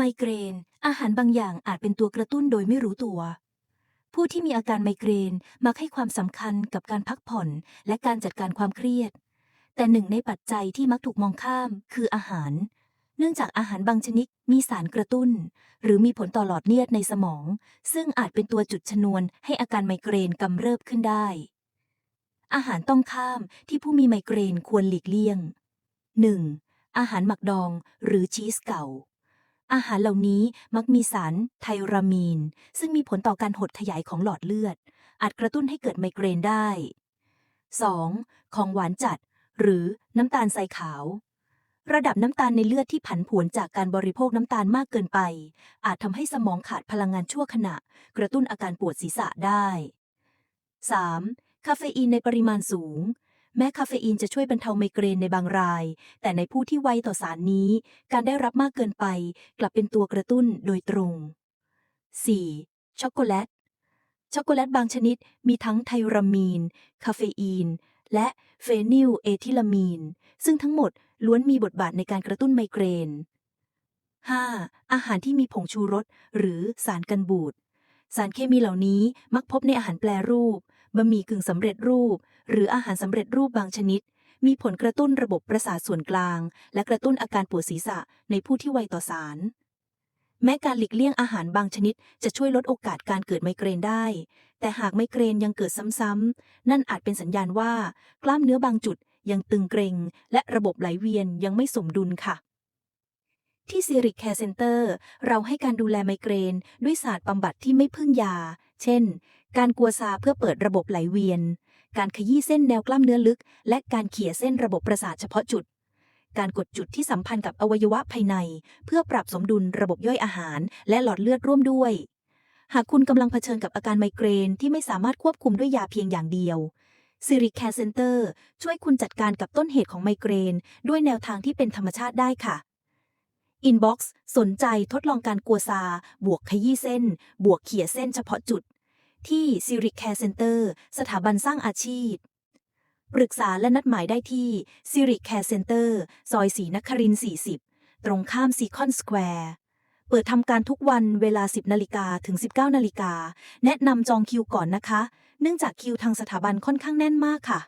ไมเกรน อาหารบางอย่างอาจเป็นตัวกระตุ้นโดยไม่รู้ตัว ผู้ที่มีอาการไมเกรนมักให้ความสำคัญกับการพักผ่อนและการจัดการความเครียด แต่หนึ่งในปัจจัยที่มักถูกมองข้ามคืออาหาร เนื่องจากอาหารบางชนิดมีสารกระตุ้น หรือมีผลต่อหลอดเลือดในสมอง ซึ่งอาจเป็นตัวจุดชนวนให้อาการไมเกรนกำเริบขึ้นได้ อาหารต้องข้ามที่ผู้มีไมเกรนควรหลีกเลี่ยง 1. อาหารหมักดองหรือชีสเก่า อาหารเหล่านี้มักมีสารไทรามีน ซึ่งมีผลต่อการหดขยายของหลอดเลือด อาจกระตุ้นให้เกิดไมเกรนได้ 2. ของหวานจัด หรือน้ำตาลทรายขาว ระดับน้ำตาลในเลือดที่ผันผวนจากการบริโภคน้ำตาลมากเกินไป อาจทำให้สมองขาดพลังงานชั่วขณะ กระตุ้นอาการปวดศีรษะได้ 3. คาเฟอีนในปริมาณสูง แม้คาเฟอีนจะช่วยบรรเทาไมเกรนในบางราย แต่ในผู้ที่ไวต่อสารนี้ การได้รับมากเกินไป กลับเป็นตัวกระตุ้นโดยตรง 4. ช็อกโกแลต ช็อกโกแลตบางชนิดมีทั้งไทรามีน คาเฟอีน และเฟนิลเอทิลามีน ซึ่งทั้งหมดล้วนมีบทบาทในการกระตุ้นไมเกรน 5. อาหารที่มีผงชูรสหรือสารกันบูด สารเคมีเหล่านี้มักพบในอาหารแปรรูป บะหมี่กึ่งสำเร็จรูป หรืออาหารสำเร็จรูปบางชนิด มีผลกระตุ้นระบบประสาทส่วนกลาง และกระตุ้นอาการปวดศีรษะในผู้ที่ไวต่อสาร แม้การหลีกเลี่ยงอาหารบางชนิด จะช่วยลดโอกาสการเกิดไมเกรนได้ แต่หากไมเกรนยังเกิดซ้ำๆนั่นอาจเป็นสัญญาณว่ากล้ามเนื้อบางจุดยังตึงเกร็ง และระบบไหลเวียนยังไม่สมดุลค่ะที่ซีริกแคร์เซ็นเตอร์เราให้การดูแลไมเกรน ด้วยศาสตร์บำบัดที่ไม่พึ่งยา เช่น การกัวซาเพื่อเปิดระบบไหลเวียน การขยี้เส้นแนวกล้ามเนื้อลึก และการเขี่ยเส้นระบบประสาทเฉพาะจุด การกดจุดที่สัมพันธ์กับอวัยวะภายใน เพื่อปรับสมดุลระบบย่อยอาหาร และหลอดเลือดร่วมด้วย หากคุณกำลังเผชิญกับอาการไมเกรนที่ไม่สามารถควบคุมด้วยยาเพียงอย่างเดียวซิริแคร์เซ็นเตอร์ช่วยคุณจัดการกับต้นเหตุของไมเกรน ด้วยแนวทางที่เป็นธรรมชาติได้ค่ะ Inbox สนใจทดลองการกัวซา บวกขยี้เส้น บวกเขี่ยเส้นเฉพาะจุด ที่ซิริแคร์เซ็นเตอร์สถาบันสร้างอาชีพ ปรึกษาและนัดหมายได้ที่ซิริแคร์เซ็นเตอร์ซอยสีนครินทร์40 ตรงข้ามซีคอนสแควร์เปิดทำการทุกวันเวลา 10นาฬิกาถึง 19นาฬิกาแนะนำจองคิวก่อนนะคะ เนื่องจากคิวทางสถาบันค่อนข้างแน่นมากค่ะ